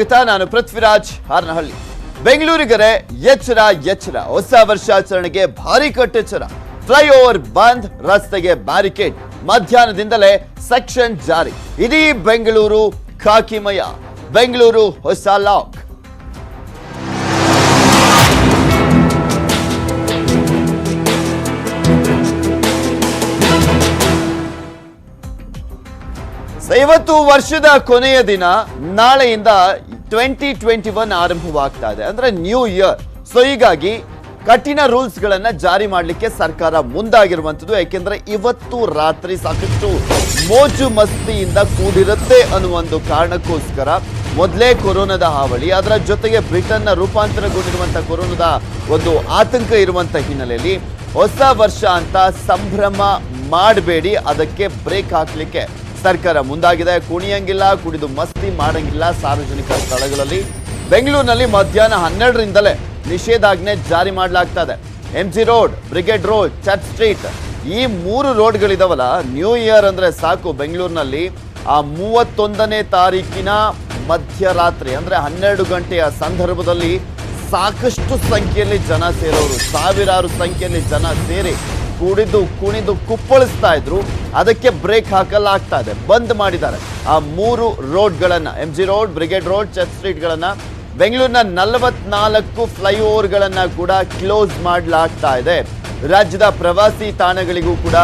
ಸ್ವಾಗತ ನಾನು ಪೃಥ್ವಿರಾಜ್ ಹಾರನಹಳ್ಳಿ. ಬೆಂಗಳೂರಿಗರೆ ಎಚ್ಚರ ಎಚ್ಚರ. ಹೊಸ ವರ್ಷಾಚರಣೆಗೆ ಭಾರಿ ಕಟ್ಟೆಚ್ಚರ. ಫ್ಲೈಓವರ್ ಬಂದ್ ರಸ್ತೆಗೆ ಬ್ಯಾರಿಕೇಡ್. ಮಧ್ಯಾಹ್ನದಿಂದಲೇ ಸೆಕ್ಷನ್ ಜಾರಿ. ಇಡೀ ಬೆಂಗಳೂರು ಖಾಕಿಮಯ. ಬೆಂಗಳೂರು ಹೊಸ ಲಾಕ್. ಸೊ ಇವತ್ತು ವರ್ಷದ ಕೊನೆಯ ದಿನ ನಾಳೆಯಿಂದ ಟ್ವೆಂಟಿ ಟ್ವೆಂಟಿ ಒನ್ ಆರಂಭವಾಗ್ತಾ ಇದೆ ಅಂದ್ರೆ ನ್ಯೂ ಇಯರ್ ಸೊ ಹೀಗಾಗಿ ಕಠಿಣ ರೂಲ್ಸ್ ಗಳನ್ನ ಜಾರಿ ಮಾಡಲಿಕ್ಕೆ ಸರ್ಕಾರ ಮುಂದಾಗಿರುವಂತದ್ದು ಯಾಕೆಂದ್ರೆ ಇವತ್ತು ರಾತ್ರಿ ಸಾಕಷ್ಟು ಮೋಜು ಮಸ್ತಿಯಿಂದ ಕೂಡಿರುತ್ತೆ ಅನ್ನುವ ಒಂದು ಕಾರಣಕ್ಕೋಸ್ಕರ ಮೊದಲೇ ಕೊರೋನಾದ ಹಾವಳಿ, ಅದರ ಜೊತೆಗೆ ಬ್ರಿಟನ್ನ ರೂಪಾಂತರಗೊಂಡಿರುವಂತಹ ಕೊರೋನಾದ ಒಂದು ಆತಂಕ ಇರುವಂತ ಹಿನ್ನೆಲೆಯಲ್ಲಿ ಹೊಸ ವರ್ಷ ಅಂತ ಸಂಭ್ರಮ ಮಾಡಬೇಡಿ, ಅದಕ್ಕೆ ಬ್ರೇಕ್ ಹಾಕ್ಲಿಕ್ಕೆ ಸರ್ಕಾರ ಮುಂದಾಗಿದೆ. ಕುಣಿಯಂಗಿಲ್ಲ, ಕುಡಿದು ಮಸ್ತಿ ಮಾಡಂಗಿಲ್ಲ ಸಾರ್ವಜನಿಕ ಸ್ಥಳಗಳಲ್ಲಿ. ಬೆಂಗಳೂರಿನಲ್ಲಿ ಮಧ್ಯಾಹ್ನ ಹನ್ನೆರಡರಿಂದಲೇ ನಿಷೇಧಾಜ್ಞೆ ಜಾರಿ ಮಾಡಲಾಗ್ತಾ ಇದೆ M G road brigade road church street ಈ ಮೂರು ರೋಡ್ಗಳಿದಾವಲ್ಲ ನ್ಯೂ ಇಯರ್ ಅಂದರೆ ಸಾಕು ಬೆಂಗಳೂರಿನಲ್ಲಿ. ಆ ಮೂವತ್ತೊಂದನೇ ತಾರೀಕಿನ ಮಧ್ಯರಾತ್ರಿ ಅಂದರೆ ಹನ್ನೆರಡು ಗಂಟೆಯ ಸಂದರ್ಭದಲ್ಲಿ ಸಾಕಷ್ಟು ಸಂಖ್ಯೆಯಲ್ಲಿ ಜನ ಸೇರೋರು, ಸಾವಿರಾರು ಸಂಖ್ಯೆಯಲ್ಲಿ ಜನ ಸೇರಿ ಕುಡಿದು ಕುಣಿದು, ಕುಪ್ಪಳಿಸ್ತಾ ಇದ್ರು. ಅದಕ್ಕೆ ಬ್ರೇಕ್ ಹಾಕಲಾಗ್ತಾ ಇದೆ. ಬಂದ್ ಮಾಡಿದ್ದಾರೆ. ಆ ಮೂರು ರೋಡ್ಗಳನ್ನ M G road brigade road church ಸ್ಟ್ರೀಟ್ಗಳನ್ನ ಬೆಂಗಳೂರಿನ ನಲವತ್ನಾಲ್ಕು ಫ್ಲೈಓವರ್ಗಳನ್ನ ಕೂಡ ಕ್ಲೋಸ್ ಮಾಡಲಾಗ್ತಾ ಇದೆ. ರಾಜ್ಯದ ಪ್ರವಾಸಿ ತಾಣಗಳಿಗೂ ಕೂಡ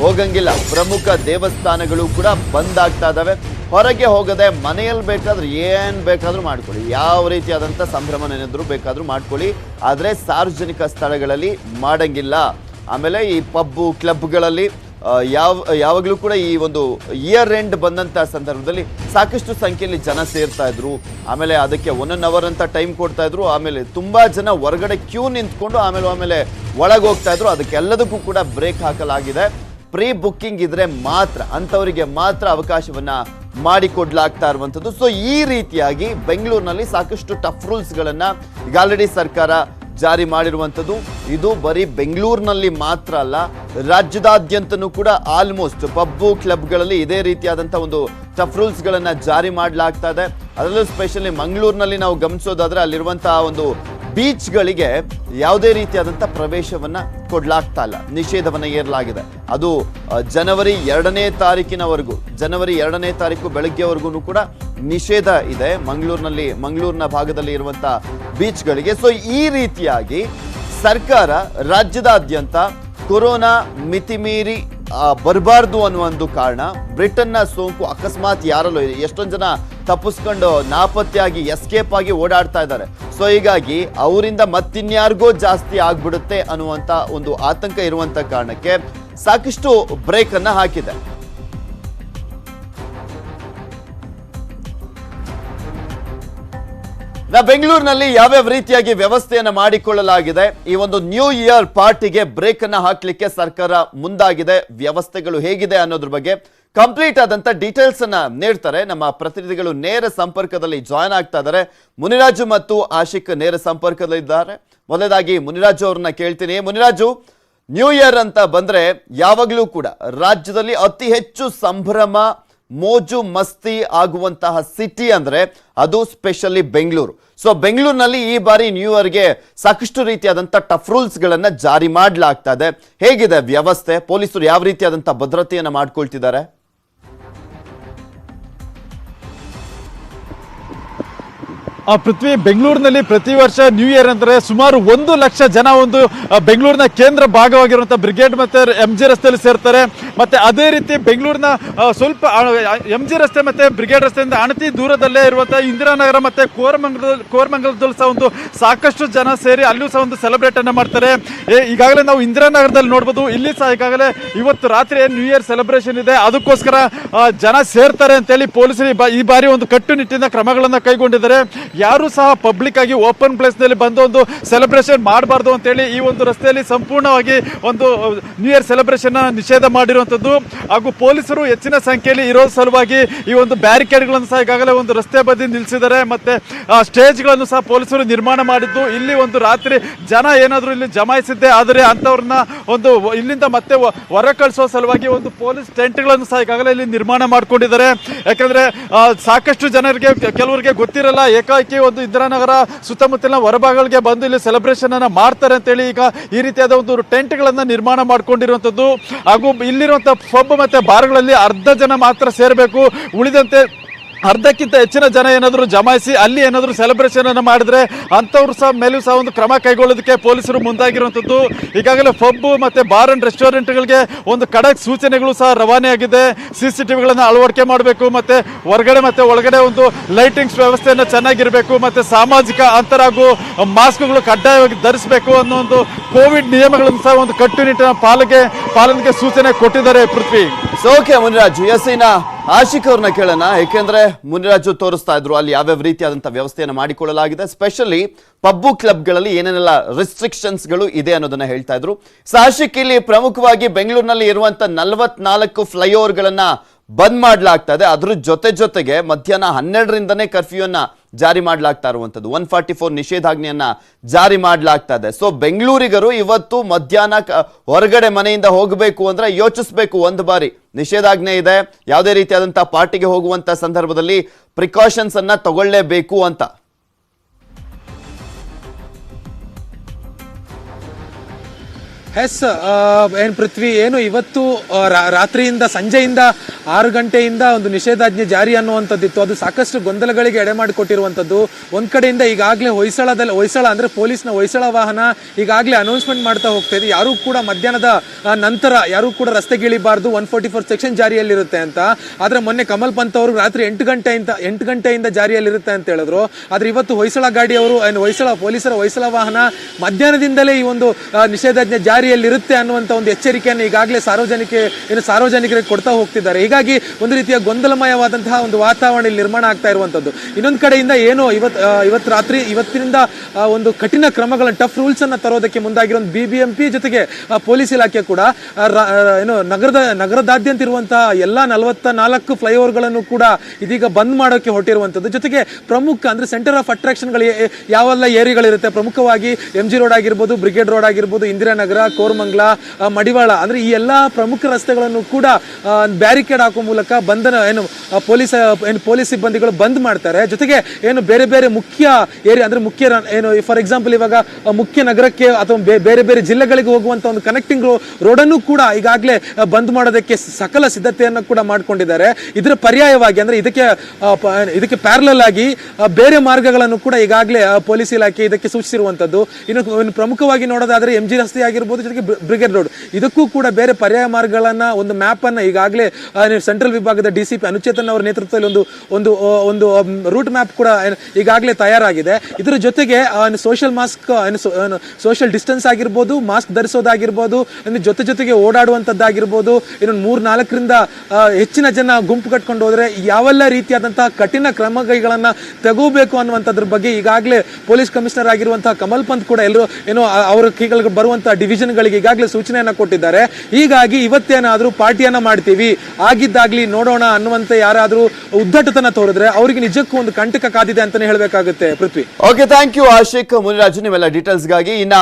ಹೋಗಂಗಿಲ್ಲ. ಪ್ರಮುಖ ದೇವಸ್ಥಾನಗಳು ಕೂಡ ಬಂದ್ ಆಗ್ತಾ ಇದಾವೆ. ಹೊರಗೆ ಹೋಗದೆ ಮನೆಯಲ್ಲಿ ಬೇಕಾದ್ರೆ ಏನ್ ಬೇಕಾದ್ರೂ ಮಾಡ್ಕೊಳ್ಳಿ. ಯಾವ ರೀತಿಯಾದಂಥ ಸಂಭ್ರಮನೇನಾದ್ರೂ ಬೇಕಾದ್ರೂ ಮಾಡ್ಕೊಳ್ಳಿ. ಆದ್ರೆ ಸಾರ್ವಜನಿಕ ಸ್ಥಳಗಳಲ್ಲಿ ಮಾಡಂಗಿಲ್ಲ. ಆಮೇಲೆ ಈ ಪಬ್ಬು ಕ್ಲಬ್ಗಳಲ್ಲಿ ಯಾವ, ಯಾವಾಗಲೂ ಕೂಡ ಈ ಒಂದು ಇಯರ್ ಎಂಡ್ ಬಂದಂಥ ಸಂದರ್ಭದಲ್ಲಿ ಸಾಕಷ್ಟು ಸಂಖ್ಯೆಯಲ್ಲಿ ಜನ ಸೇರ್ತಾ ಇದ್ರು. ಆಮೇಲೆ ಅದಕ್ಕೆ ಒನ್ ಅನ್ ಅವರ್ ಅಂತ ಟೈಮ್ ಕೊಡ್ತಾ ಇದ್ರು. ಆಮೇಲೆ ತುಂಬ ಜನ ಹೊರಗಡೆ ಕ್ಯೂ ನಿಂತ್ಕೊಂಡು ಆಮೇಲೆ ಆಮೇಲೆ ಒಳಗೆ ಹೋಗ್ತಾ ಇದ್ರು. ಅದಕ್ಕೆಲ್ಲದಕ್ಕೂ ಕೂಡ ಬ್ರೇಕ್ ಹಾಕಲಾಗಿದೆ. ಪ್ರೀ ಬುಕ್ಕಿಂಗ್ ಇದ್ರೆ ಮಾತ್ರ, ಅಂಥವರಿಗೆ ಮಾತ್ರ ಅವಕಾಶವನ್ನ ಮಾಡಿಕೊಡ್ಲಾಗ್ತಾ ಇರುವಂಥದ್ದು. ಸೊ ಈ ರೀತಿಯಾಗಿ ಬೆಂಗಳೂರಿನಲ್ಲಿ ಸಾಕಷ್ಟು ಟಫ್ ರೂಲ್ಸ್ಗಳನ್ನು ಈಗ ಆಲ್ರೆಡಿ ಸರ್ಕಾರ ಜಾರಿ ಮಾಡಿರುವಂಥದ್ದು. ಇದು ಬರೀ ಬೆಂಗಳೂರಿನಲ್ಲಿ ಮಾತ್ರ ಅಲ್ಲ, ರಾಜ್ಯದಾದ್ಯಂತನೂ ಕೂಡ ಆಲ್ಮೋಸ್ಟ್ ಪಬ್ಬು ಕ್ಲಬ್ಗಳಲ್ಲಿ ಇದೇ ರೀತಿಯಾದಂಥ ಒಂದು ಟಫ್ ರೂಲ್ಸ್ಗಳನ್ನು ಜಾರಿ ಮಾಡಲಾಗ್ತಾ ಇದೆ. ಅದರಲ್ಲೂ ಸ್ಪೆಷಲಿ ಮಂಗಳೂರಿನಲ್ಲಿ ನಾವು ಗಮನಿಸೋದಾದ್ರೆ ಅಲ್ಲಿರುವಂಥ ಒಂದು ಬೀಚ್ಗಳಿಗೆ ಯಾವುದೇ ರೀತಿಯಾದಂಥ ಪ್ರವೇಶವನ್ನು ಕೊಡಲಾಗ್ತಾ ಇಲ್ಲ, ನಿಷೇಧವನ್ನು ಏರಲಾಗಿದೆ ಅದು ಜನವರಿ ಎರಡನೇ ತಾರೀಕಿನವರೆಗೂ, ಜನವರಿ ಎರಡನೇ ತಾರೀಕು ಬೆಳಗ್ಗೆವರೆಗೂ ಕೂಡ ನಿಷೇಧ ಇದೆ ಮಂಗಳೂರಿನಲ್ಲಿ, ಮಂಗಳೂರಿನ ಭಾಗದಲ್ಲಿ ಇರುವಂಥ ಬೀಚ್ಗಳಿಗೆ. ಸೊ ಈ ರೀತಿಯಾಗಿ ಸರ್ಕಾರ ರಾಜ್ಯದಾದ್ಯಂತ ಕೊರೋನಾ ಮಿತಿಮೀರಿ ಬರಬಾರ್ದು ಅನ್ನುವ ಒಂದು ಕಾರಣ, ಬ್ರಿಟನ್ನ ಸೋಂಕು ಅಕಸ್ಮಾತ್ ಯಾರಲ್ಲೋ, ಎಷ್ಟೊಂದು ಜನ ತಪ್ಪಿಸ್ಕೊಂಡು ನಾಪತ್ತೆಯಾಗಿ ಎಸ್ಕೇಪ್ ಆಗಿ ಓಡಾಡ್ತಾ ಇದ್ದಾರೆ. ಸೊ ಹೀಗಾಗಿ ಅವರಿಂದ ಮತ್ತಿನ್ಯಾರಿಗೋ ಜಾಸ್ತಿ ಆಗ್ಬಿಡುತ್ತೆ ಅನ್ನುವಂತ ಒಂದು ಆತಂಕ ಇರುವಂತ ಕಾರಣಕ್ಕೆ ಸಾಕಷ್ಟು ಬ್ರೇಕನ್ನು ಹಾಕಿದೆ. ಬೆಂಗಳೂರಿನಲ್ಲಿ ಯಾವ್ಯಾವ ರೀತಿಯಾಗಿ ವ್ಯವಸ್ಥೆಯನ್ನು ಮಾಡಿಕೊಳ್ಳಲಾಗಿದೆ? ಈ ಒಂದು ನ್ಯೂ ಇಯರ್ ಪಾರ್ಟಿಗೆ ಬ್ರೇಕ್ ಅನ್ನ ಹಾಕ್ಲಿಕ್ಕೆ ಸರ್ಕಾರ ಮುಂದಾಗಿದೆ. ವ್ಯವಸ್ಥೆಗಳು ಹೇಗಿದೆ ಅನ್ನೋದ್ರ ಬಗ್ಗೆ ಕಂಪ್ಲೀಟ್ ಆದಂತ ಡೀಟೇಲ್ಸ್ ಅನ್ನ ನೀಡ್ತಾರೆ. ನಮ್ಮ ಪ್ರತಿನಿಧಿಗಳು ನೇರ ಸಂಪರ್ಕದಲ್ಲಿ ಜಾಯ್ನ್ ಆಗ್ತಾ ಇದ್ದಾರೆ. ಮುನಿರಾಜು ಮತ್ತು ಆಶಿಕ್ ನೇರ ಸಂಪರ್ಕದಲ್ಲಿದ್ದಾರೆ. ಮೊದಲದಾಗಿ ಮುನಿರಾಜು ಅವ್ರನ್ನ ಕೇಳ್ತೀನಿ. ಮುನಿರಾಜು ನ್ಯೂ ಇಯರ್ ಅಂತ ಬಂದ್ರೆ ಯಾವಾಗಲೂ ಕೂಡ ರಾಜ್ಯದಲ್ಲಿ ಅತಿ ಹೆಚ್ಚು ಸಂಭ್ರಮ ಮೋಜು ಮಸ್ತಿ ಆಗುವಂತಹ ಸಿಟಿ ಅಂದ್ರೆ ಅದು ಸ್ಪೆಷಲಿ ಬೆಂಗಳೂರು. ಸೊ ಬೆಂಗಳೂರಿನಲ್ಲಿ ಈ ಬಾರಿ ನ್ಯೂ ಇಯರ್ಗೆ ಸಾಕಷ್ಟು ರೀತಿಯಾದಂಥ ಟಫ್ ರೂಲ್ಸ್ ಗಳನ್ನ ಜಾರಿ ಮಾಡಲಾಗ್ತಾ ಇದೆ. ಹೇಗಿದೆ ವ್ಯವಸ್ಥೆ? ಪೊಲೀಸರು ಯಾವ ರೀತಿಯಾದಂಥ ಭದ್ರತೆಯನ್ನು ಮಾಡ್ಕೊಳ್ತಿದ್ದಾರೆ? ಪೃಥ್ವಿ ಬೆಂಗಳೂರಿನಲ್ಲಿ ಪ್ರತಿ ವರ್ಷ ನ್ಯೂ ಇಯರ್ ಅಂದರೆ ಸುಮಾರು ಒಂದು ಲಕ್ಷ ಜನ ಒಂದು ಬೆಂಗಳೂರಿನ ಕೇಂದ್ರ ಭಾಗವಾಗಿರುವಂಥ ಬ್ರಿಗೇಡ್ ಮತ್ತು ಎಂ ಜಿ ರಸ್ತೆಯಲ್ಲಿ ಸೇರ್ತಾರೆ. ಮತ್ತು ಅದೇ ರೀತಿ ಬೆಂಗಳೂರಿನ ಸ್ವಲ್ಪ ಎಂ ಜಿ ರಸ್ತೆ ಮತ್ತು ಬ್ರಿಗೇಡ್ ರಸ್ತೆಯಿಂದ ಅಣತಿ ದೂರದಲ್ಲೇ ಇರುವಂಥ ಇಂದಿರಾನಗರ ಮತ್ತು ಕೋರಮಂಗಲ ಕೋರಮಂಗಲದಲ್ಲೂ ಸಹ ಒಂದು ಸಾಕಷ್ಟು ಜನ ಸೇರಿ ಅಲ್ಲೂ ಸಹ ಒಂದು ಸೆಲೆಬ್ರೇಟನ್ನು ಮಾಡ್ತಾರೆ. ಈಗಾಗಲೇ ನಾವು ಇಂದಿರಾನಗರದಲ್ಲಿ ನೋಡ್ಬೋದು, ಇಲ್ಲಿ ಸಹ ಈಗಾಗಲೇ ಇವತ್ತು ರಾತ್ರಿ ನ್ಯೂ ಇಯರ್ ಸೆಲೆಬ್ರೇಷನ್ ಇದೆ, ಅದಕ್ಕೋಸ್ಕರ ಜನ ಸೇರ್ತಾರೆ ಅಂತೇಳಿ ಪೊಲೀಸರು ಈ ಬಾರಿ ಒಂದು ಕಟ್ಟುನಿಟ್ಟಿನ ಕ್ರಮಗಳನ್ನು ಕೈಗೊಂಡಿದ್ದಾರೆ. ಯಾರು ಸಹ ಪಬ್ಲಿಕ್ ಆಗಿ ಓಪನ್ ಪ್ಲೇಸ್ನಲ್ಲಿ ಬಂದು ಒಂದು ಸೆಲೆಬ್ರೇಷನ್ ಮಾಡಬಾರ್ದು ಅಂತೇಳಿ ಈ ಒಂದು ರಸ್ತೆಯಲ್ಲಿ ಸಂಪೂರ್ಣವಾಗಿ ಒಂದು ನ್ಯೂ ಇಯರ್ ಸೆಲೆಬ್ರೇಷನ್ ನಿಷೇಧ ಮಾಡಿರುವಂತದ್ದು ಹಾಗೂ ಪೊಲೀಸರು ಹೆಚ್ಚಿನ ಸಂಖ್ಯೆಯಲ್ಲಿ ಇರೋ ಸಲುವಾಗಿ ಈ ಒಂದು ಬ್ಯಾರಿಕೇಡ್ಗಳನ್ನು ಸಹ ಈಗಾಗಲೇ ಒಂದು ರಸ್ತೆ ಬದಿ ನಿಲ್ಲಿಸಿದ್ದಾರೆ ಮತ್ತೆ ಸ್ಟೇಜ್ಗಳನ್ನು ಸಹ ಪೊಲೀಸರು ನಿರ್ಮಾಣ ಮಾಡಿದ್ದು. ಇಲ್ಲಿ ಒಂದು ರಾತ್ರಿ ಜನ ಏನಾದರೂ ಇಲ್ಲಿ ಜಮಾಯಿಸಿದ್ದೆ ಆದರೆ ಅಂಥವ್ರನ್ನ ಒಂದು ಇಲ್ಲಿಂದ ಮತ್ತೆ ಹೊರ ಕಳಿಸೋ ಸಲುವಾಗಿ ಒಂದು ಪೊಲೀಸ್ ಟೆಂಟ್ಗಳನ್ನು ಸಹ ಈಗಾಗಲೇ ಇಲ್ಲಿ ನಿರ್ಮಾಣ ಮಾಡ್ಕೊಂಡಿದ್ದಾರೆ. ಯಾಕಂದ್ರೆ ಸಾಕಷ್ಟು ಜನರಿಗೆ ಕೆಲವರಿಗೆ ಗೊತ್ತಿರಲ್ಲ ಏಕಾಏಕಿ ಒಂದು ಇಂದಿರಾನಗರ ಸುತ್ತಮುತ್ತಲಿನ ಹೊರಭಾಗಗಳಿಗೆ ಬಂದು ಇಲ್ಲಿ ಸೆಲೆಬ್ರೇಷನ್ ಅನ್ನ ಮಾಡ್ತಾರೆ ಅಂತೇಳಿ ಈಗ ಈ ರೀತಿಯಾದ ಒಂದು ಟೆಂಟ್ ಗಳನ್ನ ನಿರ್ಮಾಣ ಮಾಡ್ಕೊಂಡಿರುವಂತದ್ದು ಹಾಗೂ ಇಲ್ಲಿರುವಂಥ ಪಬ್ ಮತ್ತೆ ಬಾರ್ಗಳಲ್ಲಿ ಅರ್ಧ ಜನ ಮಾತ್ರ ಸೇರಬೇಕು. ಉಳಿದಂತೆ ಅರ್ಧಕ್ಕಿಂತ ಹೆಚ್ಚಿನ ಜನ ಏನಾದರೂ ಜಮಾಯಿಸಿ ಅಲ್ಲಿ ಏನಾದರೂ ಸೆಲೆಬ್ರೇಷನ್ ಅನ್ನು ಮಾಡಿದ್ರೆ ಅಂಥವ್ರು ಸಹ ಮೇಲೂ ಸಹ ಒಂದು ಕ್ರಮ ಕೈಗೊಳ್ಳೋದಕ್ಕೆ ಪೊಲೀಸರು ಮುಂದಾಗಿರುವಂಥದ್ದು. ಈಗಾಗಲೇ ಪಬ್ ಮತ್ತು ಬಾರ್ ಅಂಡ್ ರೆಸ್ಟೋರೆಂಟ್ಗಳಿಗೆ ಒಂದು ಕಡಕ್ ಸೂಚನೆಗಳು ಸಹ ರವಾನೆ ಆಗಿದೆ ಸಿ ಸಿ ವಿಗಳನ್ನು ಅಳವಡಿಕೆ ಮಾಡಬೇಕು ಮತ್ತು ಹೊರಗಡೆ ಮತ್ತು ಒಳಗಡೆ ಒಂದು ಲೈಟಿಂಗ್ಸ್ ವ್ಯವಸ್ಥೆಯನ್ನು ಚೆನ್ನಾಗಿರಬೇಕು ಮತ್ತು ಸಾಮಾಜಿಕ ಅಂತರ ಹಾಗೂ ಮಾಸ್ಕ್ಗಳು ಕಡ್ಡಾಯವಾಗಿ ಧರಿಸಬೇಕು ಅನ್ನೋ ಒಂದು ಕೋವಿಡ್ ನಿಯಮಗಳನ್ನು ಸಹ ಒಂದು ಕಟ್ಟುನಿಟ್ಟಿನ ಪಾಲಿಗೆ ಪಾಲನೆಗೆ ಸೂಚನೆ ಕೊಟ್ಟಿದ್ದಾರೆ ಪೃಥ್ವಿ. ಸೋಕೆ ಮುನಿರಾಜು ಎಸ್ ಇನ್ನ ಆಶಿಕ್ ಅವ್ರನ್ನ ಕೇಳೋಣ. ಯಾಕೆಂದ್ರೆ ಮುನಿರಾಜು ತೋರಿಸ್ತಾ ಇದ್ರು, ಅಲ್ಲಿ ಯಾವ್ಯಾವ ರೀತಿಯಾದಂತ ವ್ಯವಸ್ಥೆಯನ್ನು ಮಾಡಿಕೊಳ್ಳಲಾಗಿದೆ. ಸ್ಪೆಷಲಿ ಪಬ್ಬು ಕ್ಲಬ್ಗಳಲ್ಲಿ ಏನೇನೆಲ್ಲ ರೆಸ್ಟ್ರಿಕ್ಷನ್ಸ್ಗಳು ಇದೆ ಅನ್ನೋದನ್ನ ಹೇಳ್ತಾ ಇದ್ರು. ಸೊ ಆಶಿಕ್ ಇಲ್ಲಿ ಪ್ರಮುಖವಾಗಿ ಬೆಂಗಳೂರಿನಲ್ಲಿ ಇರುವಂತ ನಲವತ್ನಾಲ್ಕು ಫ್ಲೈಓವರ್ ಗಳನ್ನ ಬಂದ್ ಮಾಡಲಾಗ್ತದೆ ಅದ್ರ ಜೊತೆ ಜೊತೆಗೆ ಮಧ್ಯಾಹ್ನ ಹನ್ನೆರಡರಿಂದನೇ ಕರ್ಫ್ಯೂನ್ನ ಜಾರಿ ಮಾಡಲಾಗ್ತಾ ಇರುವಂತದ್ದು. ಒನ್ ಫಾರ್ಟಿ ಫೋರ್ ನಿಷೇಧಾಜ್ಞೆಯನ್ನ ಜಾರಿ ಮಾಡಲಾಗ್ತಾ ಇದೆ. ಸೊ ಬೆಂಗಳೂರಿಗರು ಇವತ್ತು ಮಧ್ಯಾಹ್ನ ಹೊರಗಡೆ ಮನೆಯಿಂದ ಹೋಗಬೇಕು ಅಂದ್ರೆ ಯೋಚಿಸ್ಬೇಕು ಒಂದು ಬಾರಿ. ನಿಷೇಧಾಜ್ಞೆ ಇದೆ. ಯಾವುದೇ ರೀತಿಯಾದಂಥ ಪಾರ್ಟಿಗೆ ಹೋಗುವಂತ ಸಂದರ್ಭದಲ್ಲಿ ಪ್ರಿಕಾಷನ್ಸ್ ಅನ್ನ ತಗೊಳ್ಳೇಬೇಕು ಅಂತ. ಎಸ್ ಏನು ಪೃಥ್ವಿ, ಏನು ಇವತ್ತು ರಾತ್ರಿಯಿಂದ ಸಂಜೆಯಿಂದ ಆರು ಗಂಟೆಯಿಂದ ಒಂದು ನಿಷೇಧಾಜ್ಞೆ ಜಾರಿ ಅನ್ನುವಂಥದ್ದಿತ್ತು. ಅದು ಸಾಕಷ್ಟು ಗೊಂದಲಗಳಿಗೆ ಎಡೆ ಮಾಡಿಕೊಟ್ಟಿರುವಂಥದ್ದು. ಒಂದು ಕಡೆಯಿಂದ ಈಗಾಗಲೇ ಹೊಯ್ಸಳದಲ್ಲಿ, ಹೊಯ್ಸಳ ಅಂದ್ರೆ ಪೊಲೀಸ್ನ ಹೊಯ್ಸಳ ವಾಹನ ಈಗಾಗಲೇ ಅನೌನ್ಸ್ಮೆಂಟ್ ಮಾಡ್ತಾ ಹೋಗ್ತಾ ಇದೆ. ಯಾರು ಕೂಡ ಮಧ್ಯಾಹ್ನದ ನಂತರ ಯಾರು ಕೂಡ ರಸ್ತೆಗಿಳಿಬಾರ್ದು ಒನ್ ಫೋರ್ಟಿ ಫೋರ್ ಸೆಕ್ಷನ್ ಜಾರಿಯಲ್ಲಿರುತ್ತೆ ಅಂತ. ಆದ್ರೆ ಮೊನ್ನೆ ಕಮಲ್ ಪಂತ್ ಅವರು ರಾತ್ರಿ ಎಂಟು ಗಂಟೆಯಿಂದ ಎಂಟು ಗಂಟೆಯಿಂದ ಜಾರಿಯಲ್ಲಿರುತ್ತೆ ಅಂತ ಹೇಳಿದ್ರು. ಆದ್ರೆ ಇವತ್ತು ಹೊಯ್ಸಳ ಗಾಡಿಯವರು, ಏನು ಹೊಯ್ಸಳ ಪೊಲೀಸರ ಹೊಯ್ಸಳ ವಾಹನ ಮಧ್ಯಾಹ್ನದಿಂದಲೇ ಈ ಒಂದು ನಿಷೇಧಾಜ್ಞೆ ನಿಷೇಧಾಜ್ಞೆ ಜಾರಿಯಲ್ಲಿರುತ್ತೆ ಅನ್ನುವಂಥ ಒಂದು ಎಚ್ಚರಿಕೆಯನ್ನು ಈಗಾಗಲೇ ಸಾರ್ವಜನಿಕ, ಏನು ಸಾರ್ವಜನಿಕರಿಗೆ ಕೊಡ್ತಾ ಹೋಗ್ತಿದ್ದಾರೆ. ಹೀಗಾಗಿ ಒಂದು ರೀತಿಯ ಗೊಂದಲಮಯವಾದಂತಹ ಒಂದು ವಾತಾವರಣ ಇಲ್ಲಿ ನಿರ್ಮಾಣ ಆಗ್ತಾ ಇರುವಂತದ್ದು. ಇನ್ನೊಂದು ಕಡೆಯಿಂದ ಏನು ಇವತ್ತು ಇವತ್ತು ರಾತ್ರಿ, ಇವತ್ತಿನಿಂದ ಒಂದು ಕಠಿಣ ಕ್ರಮಗಳನ್ನು, ಟಫ್ ರೂಲ್ಸ್ ಅನ್ನ ತರೋದಕ್ಕೆ ಮುಂದಾಗಿರೋ ಬಿ ಬಿ ಎಂ ಜೊತೆಗೆ ಪೊಲೀಸ್ ಇಲಾಖೆ ಕೂಡ ಏನು ನಗರದ, ನಗರದಾದ್ಯಂತ ಇರುವಂತಹ ಎಲ್ಲಾ ನಲವತ್ತ ನಾಲ್ಕು ಫ್ಲೈಓವರ್ಗಳನ್ನು ಕೂಡ ಇದೀಗ ಬಂದ್ ಮಾಡೋಕೆ ಹೊರಟಿರುವಂತದ್ದು. ಜೊತೆಗೆ ಪ್ರಮುಖ, ಅಂದ್ರೆ ಸೆಂಟರ್ ಆಫ್ ಅಟ್ರಾಕ್ಷನ್ಗಳು ಯಾವೆಲ್ಲ ಏರಿಯಾಗಳಿರುತ್ತೆ ಪ್ರಮುಖವಾಗಿ ಎಂ ಜಿ ರೋಡ್ ಆಗಿರ್ಬೋದು ಬ್ರಿಗೇಡ್ ರೋಡ್ ಆಗಿರ್ಬೋದು, ಇಂದಿರಾನಗರ ಕೋರಮಂಗಲ ಮಡಿವಾಳ, ಅಂದ್ರೆ ಈ ಎಲ್ಲಾ ಪ್ರಮುಖ ರಸ್ತೆಗಳನ್ನು ಕೂಡ ಬ್ಯಾರಿಕೇಡ್ ಹಾಕುವ ಮೂಲಕ ಬಂಧನ, ಏನು ಪೊಲೀಸ್ ಏನು, ಪೊಲೀಸ್ ಸಿಬ್ಬಂದಿಗಳು ಬಂದ್ ಮಾಡ್ತಾರೆ. ಜೊತೆಗೆ, ಏನು, ಬೇರೆ ಬೇರೆ ಮುಖ್ಯ ಏರಿಯಾ, ಅಂದ್ರೆ ಮುಖ್ಯ ಏನು ಫಾರ್ ಎಕ್ಸಾಂಪಲ್ ಇವಾಗ ಮುಖ್ಯ ನಗರಕ್ಕೆ ಅಥವಾ ಬೇರೆ ಬೇರೆ ಜಿಲ್ಲೆಗಳಿಗೆ ಹೋಗುವಂತ ಒಂದು ಕನೆಕ್ಟಿಂಗ್ ರೋಡ್ ಅನ್ನು ಕೂಡ ಈಗಾಗಲೇ ಬಂದ್ ಮಾಡೋದಕ್ಕೆ ಸಕಲ ಸಿದ್ಧತೆಯನ್ನು ಕೂಡ ಮಾಡ್ಕೊಂಡಿದ್ದಾರೆ. ಇದರ ಪರ್ಯಾಯವಾಗಿ, ಅಂದ್ರೆ ಇದಕ್ಕೆ ಇದಕ್ಕೆ ಪ್ಯಾರಲಲ್ ಆಗಿ ಬೇರೆ ಮಾರ್ಗಗಳನ್ನು ಕೂಡ ಈಗಾಗಲೇ ಪೊಲೀಸ್ ಇಲಾಖೆ ಇದಕ್ಕೆ ಸೂಚಿಸಿರುವಂತದ್ದು. ಇನ್ನು ಇನ್ನು ಪ್ರಮುಖವಾಗಿ ನೋಡೋದಾದ್ರೆ ಎಂ ಜಿ ರಸ್ತೆ ಆಗಿರ್ಬೋದು ಜೊತೆಗೆ ಬ್ರಿಗೇಡ್ ರೋಡ್ ಇದಕ್ಕೂ ಕೂಡ ಬೇರೆ ಪರ್ಯಾಯ ಮಾರ್ಗಗಳನ್ನ, ಒಂದು ಮ್ಯಾಪ್ ಅನ್ನ ಈಗಾಗಲೇ ಸೆಂಟ್ರಲ್ ವಿಭಾಗದ ಡಿಸಿಪಿ ಅನುಚೇತನ್ ಅವರ ನೇತೃತ್ವದಲ್ಲಿ ಒಂದು ಒಂದು ಒಂದು ರೂಟ್ ಮ್ಯಾಪ್ ಕೂಡ ಈಗಾಗಲೇ ತಯಾರಾಗಿದೆ. ಇದರ ಜೊತೆಗೆ ಸೋಷಿಯಲ್ ಮಾಸ್ಕ್ ಸೋಷಿಯಲ್ ಡಿಸ್ಟೆನ್ಸ್ ಆಗಿರ್ಬೋದು ಮಾಸ್ಕ್ ಧರಿಸೋದಾಗಿರ್ಬೋದು ಅಂದ್ರೆ ಜೊತೆ ಜೊತೆಗೆ ಓಡಾಡುವಂಥದ್ದಾಗಿರ್ಬೋದು ಇನ್ನೊಂದು ಮೂರ್ ನಾಲ್ಕರಿಂದ ಹೆಚ್ಚಿನ ಜನ ಗುಂಪು ಕಟ್ಕೊಂಡು ಹೋದ್ರೆ ಯಾವೆಲ್ಲ ರೀತಿಯಾದಂತಹ ಕಠಿಣ ಕ್ರಮಗಳನ್ನ ತಗೋಬೇಕು ಅನ್ನುವಂಥದ್ರ ಬಗ್ಗೆ ಈಗಾಗಲೇ ಪೊಲೀಸ್ ಕಮಿಷನರ್ ಆಗಿರುವಂತಹ ಕಮಲ್ ಪಂತ್ ಕೂಡ ಎಲ್ಲರೂ, ಏನೋ ಅವರ ಕೀಗಳಿಗೆ ಬರುವಂತಹ ಡಿವಿಷನ್ಗಳಿಗೆ ಈಗಾಗಲೇ ಸೂಚನೆಯನ್ನ ಕೊಟ್ಟಿದ್ದಾರೆ. ಹೀಗಾಗಿ ಇವತ್ತೇನಾದರೂ ಪಾರ್ಟಿಯನ್ನ ಮಾಡ್ತೀವಿ, ಆಗಿದ್ದಾಗಲಿ ನೋಡೋಣ ಅನ್ನುವಂತೆ ಯಾರಾದರೂ ಉದ್ದಟತನ ತೋರಿದ್ರೆ ಅವರಿಗೆ ನಿಜಕ್ಕೂ ಒಂದು ಕಂಟಕ ಕಾದಿದೆ ಅಂತಾನೆ ಹೇಳಬೇಕಾಗುತ್ತೆ. Prithvi. Okay thank you Ashik Muniraju. ನೀವೆಲ್ಲ ಡೀಟೇಲ್ಸ್ಗಾಗಿ ಇನ್ನ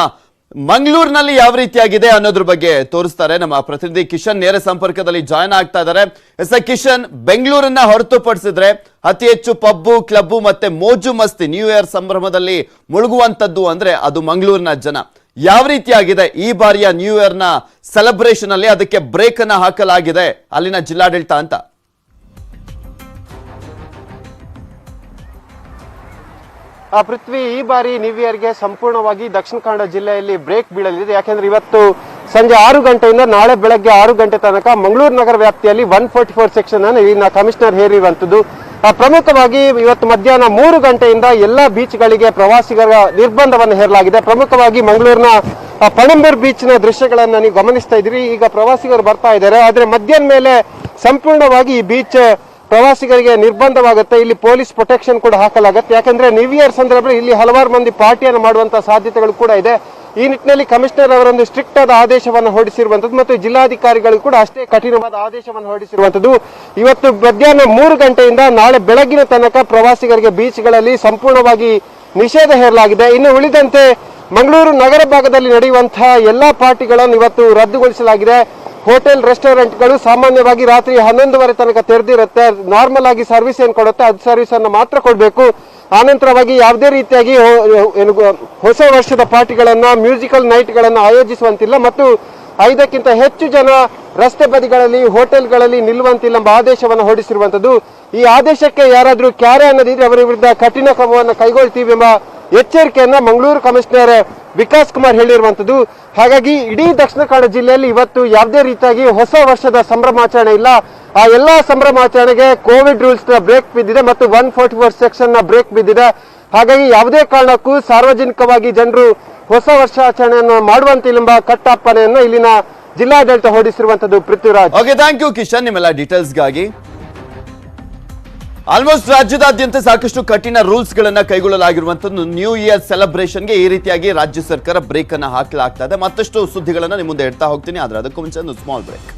ಮಂಗಳೂರಿನಲ್ಲಿ ಯಾವ ರೀತಿಯಾಗಿದೆ ಅನ್ನೋದ್ರ ಬಗ್ಗೆ ತೋರಿಸ್ತಾರೆ. ನಮ್ಮ ಪ್ರತಿನಿಧಿ ಕಿಶನ್ ನೇರ ಸಂಪರ್ಕದಲ್ಲಿ ಜಾಯ್ನ್ ಆಗ್ತಾ ಇದ್ದಾರೆ. ಎಸ್ ಕಿಶನ್, ಬೆಂಗಳೂರನ್ನ ಹೊರತುಪಡಿಸಿದ್ರೆ ಅತಿ ಹೆಚ್ಚು ಪಬ್ಬು, ಕ್ಲಬ್ಬು ಮತ್ತೆ ಮೋಜು ಮಸ್ತಿ ನ್ಯೂ ಇಯರ್ ಸಂಭ್ರಮದಲ್ಲಿ ಮುಳುಗುವಂತದ್ದು ಅಂದ್ರೆ ಅದು ಮಂಗಳೂರಿನ ಜನ. ಯಾವ ರೀತಿಯಾಗಿದೆ ಈ ಬಾರಿಯ ನ್ಯೂ ಇಯರ್ನ ಸೆಲೆಬ್ರೇಷನ್ ಅಲ್ಲಿ ಅದಕ್ಕೆ ಬ್ರೇಕ್ ಅನ್ನ ಹಾಕಲಾಗಿದೆ? ಅಲ್ಲಿನ ಜಿಲ್ಲಾಡಳಿತ ಅಂತ. ಪೃಥ್ವಿ ಈ ಬಾರಿ ನ್ಯೂ ಇಯರ್ಗೆ ಸಂಪೂರ್ಣವಾಗಿ ದಕ್ಷಿಣ ಕನ್ನಡ ಜಿಲ್ಲೆಯಲ್ಲಿ ಬ್ರೇಕ್ ಬೀಳಲಿದೆ. ಯಾಕೆಂದ್ರೆ ಇವತ್ತು ಸಂಜೆ ಆರು ಗಂಟೆಯಿಂದ ನಾಳೆ ಬೆಳಗ್ಗೆ ಆರು ಗಂಟೆ ತನಕ ಮಂಗಳೂರು ನಗರ ವ್ಯಾಪ್ತಿಯಲ್ಲಿ ಒನ್ ಫೋರ್ಟಿ ಫೋರ್ ಸೆಕ್ಷನ್ ಅನ್ನು ಇಲ್ಲಿನ ಕಮಿಷನರ್ ಹೇರಿರುವಂತದ್ದು ಆ, ಪ್ರಮುಖವಾಗಿ ಇವತ್ತು ಮಧ್ಯಾಹ್ನ ಮೂರು ಗಂಟೆಯಿಂದ ಎಲ್ಲ ಬೀಚ್ಗಳಿಗೆ ಪ್ರವಾಸಿಗರ ನಿರ್ಬಂಧವನ್ನು ಹೇರಲಾಗಿದೆ. ಪ್ರಮುಖವಾಗಿ ಮಂಗಳೂರಿನ ಪಣಂಬೂರ್ ಬೀಚ್ನ ದೃಶ್ಯಗಳನ್ನು ನೀವು ಗಮನಿಸ್ತಾ ಇದ್ದೀರಿ. ಈಗ ಪ್ರವಾಸಿಗರು ಬರ್ತಾ ಇದ್ದಾರೆ. ಆದರೆ ಮಧ್ಯಾಹ್ನ ಮೇಲೆ ಸಂಪೂರ್ಣವಾಗಿ ಈ ಬೀಚ್ ಪ್ರವಾಸಿಗರಿಗೆ ನಿರ್ಬಂಧವಾಗುತ್ತೆ. ಇಲ್ಲಿ ಪೊಲೀಸ್ ಪ್ರೊಟೆಕ್ಷನ್ ಕೂಡ ಹಾಕಲಾಗುತ್ತೆ. ಯಾಕಂದ್ರೆ ನ್ಯೂ ಇಯರ್ ಸಂದರ್ಭದಲ್ಲಿ ಇಲ್ಲಿ ಹಲವಾರು ಮಂದಿ ಪಾರ್ಟಿಯನ್ನು ಮಾಡುವಂತಹ ಸಾಧ್ಯತೆಗಳು ಕೂಡ ಇದೆ. ಈ ನಿಟ್ಟಿನಲ್ಲಿ ಕಮಿಷನರ್ ಅವರೊಂದು ಸ್ಟ್ರಿಕ್ಟ್ ಆದ ಆದೇಶವನ್ನು ಹೊರಡಿಸಿರುವಂತದ್ದು ಮತ್ತು ಜಿಲ್ಲಾಧಿಕಾರಿಗಳು ಕೂಡ ಅಷ್ಟೇ ಕಠಿಣವಾದ ಆದೇಶವನ್ನು ಹೊರಡಿಸಿರುವಂತದ್ದು ಇವತ್ತು ಮಧ್ಯಾಹ್ನ ಮೂರು ಗಂಟೆಯಿಂದ ನಾಳೆ ಬೆಳಗಿನ ತನಕ ಪ್ರವಾಸಿಗರಿಗೆ ಬೀಚ್ಗಳಲ್ಲಿ ಸಂಪೂರ್ಣವಾಗಿ ನಿಷೇಧ ಹೇರಲಾಗಿದೆ. ಇನ್ನು ಉಳಿದಂತೆ ಮಂಗಳೂರು ನಗರ ಭಾಗದಲ್ಲಿ ನಡೆಯುವಂತಹ ಎಲ್ಲಾ ಪಾರ್ಟಿಗಳನ್ನು ಇವತ್ತು ರದ್ದುಗೊಳಿಸಲಾಗಿದೆ. ಹೋಟೆಲ್, ರೆಸ್ಟೋರೆಂಟ್ಗಳು ಸಾಮಾನ್ಯವಾಗಿ ರಾತ್ರಿ ಹನ್ನೊಂದುವರೆ ತನಕ ತೆರೆದಿರುತ್ತೆ. ನಾರ್ಮಲ್ ಆಗಿ ಸರ್ವಿಸ್ ಏನು ಕೊಡುತ್ತೆ, ಅದು ಸರ್ವಿಸ್ ಅನ್ನು ಮಾತ್ರ ಕೊಡಬೇಕು. ಆನಂತರವಾಗಿ ಯಾವುದೇ ರೀತಿಯಾಗಿ ಏನು ಹೊಸ ವರ್ಷದ ಪಾರ್ಟಿಗಳನ್ನು, ಮ್ಯೂಸಿಕಲ್ ನೈಟ್ಗಳನ್ನು ಆಯೋಜಿಸುವಂತಿಲ್ಲ ಮತ್ತು ಐದಕ್ಕಿಂತ ಹೆಚ್ಚು ಜನ ರಸ್ತೆ ಬದಿಗಳಲ್ಲಿ, ಹೋಟೆಲ್ಗಳಲ್ಲಿ ನಿಲ್ಲುವಂತಿಲ್ಲ ಎಂಬ ಆದೇಶವನ್ನು ಹೊರಡಿಸಿರುವಂಥದ್ದು ಈ ಆದೇಶಕ್ಕೆ ಯಾರಾದರೂ ಕ್ಯಾರೆ ಅನ್ನೋದಿದ್ರೆ ಅವರ ವಿರುದ್ಧ ಕಠಿಣ ಕ್ರಮವನ್ನು ಕೈಗೊಳ್ತೀವಿ ಎಂಬ ಎಚ್ಚರಿಕೆಯನ್ನ ಮಂಗಳೂರು ಕಮಿಷನರ್ ವಿಕಾಸ್ ಕುಮಾರ್ ಹೇಳಿರುವಂತದ್ದು ಹಾಗಾಗಿ ಇಡೀ ದಕ್ಷಿಣ ಕನ್ನಡ ಜಿಲ್ಲೆಯಲ್ಲಿ ಇವತ್ತು ಯಾವುದೇ ರೀತಿಯಾಗಿ ಹೊಸ ವರ್ಷದ ಸಂಭ್ರಮಾಚರಣೆ ಇಲ್ಲ. ಆ ಎಲ್ಲಾ ಸಂಭ್ರಮಾಚರಣೆಗೆ ಕೋವಿಡ್ ರೂಲ್ಸ್ನ ಬ್ರೇಕ್ ಬಿದ್ದಿದೆ ಮತ್ತು ಒನ್ ಫೋರ್ಟಿ ಫೋರ್ ಸೆಕ್ಷನ್ನ ಬ್ರೇಕ್ ಬಿದ್ದಿದೆ. ಹಾಗಾಗಿ ಯಾವುದೇ ಕಾರಣಕ್ಕೂ ಸಾರ್ವಜನಿಕವಾಗಿ ಜನರು ಹೊಸ ವರ್ಷಾಚರಣೆಯನ್ನು ಮಾಡುವಂತಿಲ್ಲ ಎಂಬ ಕಟ್ಟಪ್ಪಣೆಯನ್ನು ಇಲ್ಲಿನ ಜಿಲ್ಲಾಡಳಿತ ಹೊರಡಿಸಿರುವಂತದ್ದು Prithviraj. Okay thank you Kishan ನಿಮ್ಮೆಲ್ಲ ಡೀಟೇಲ್ಸ್ಗಾಗಿ ಆಲ್ಮೋಸ್ಟ್ ರಾಜ್ಯದಾದ್ಯಂತ ಸಾಕಷ್ಟು ಕಠಿಣ ರೂಲ್ಸ್ ಗಳನ್ನ ಕೈಗೊಳ್ಳಲಾಗಿರುವಂತದ್ದು ನ್ಯೂ ಇಯರ್ ಸೆಲೆಬ್ರೇಷನ್ಗೆ ಈ ರೀತಿಯಾಗಿ ರಾಜ್ಯ ಸರ್ಕಾರ ಬ್ರೇಕ್ ಅನ್ನ ಹಾಕಲಾಗ್ತಾ ಇದೆ. ಮತ್ತಷ್ಟು ಸುದ್ದಿಗಳನ್ನ ನಿಮ್ಮ ಮುಂದೆ ಇಡ್ತಾ ಹೋಗ್ತೀನಿ. ಆದ್ರೆ ಅದಕ್ಕೂ ಮುಂಚೆ ಒಂದು ಸ್ಮಾಲ್ ಬ್ರೇಕ್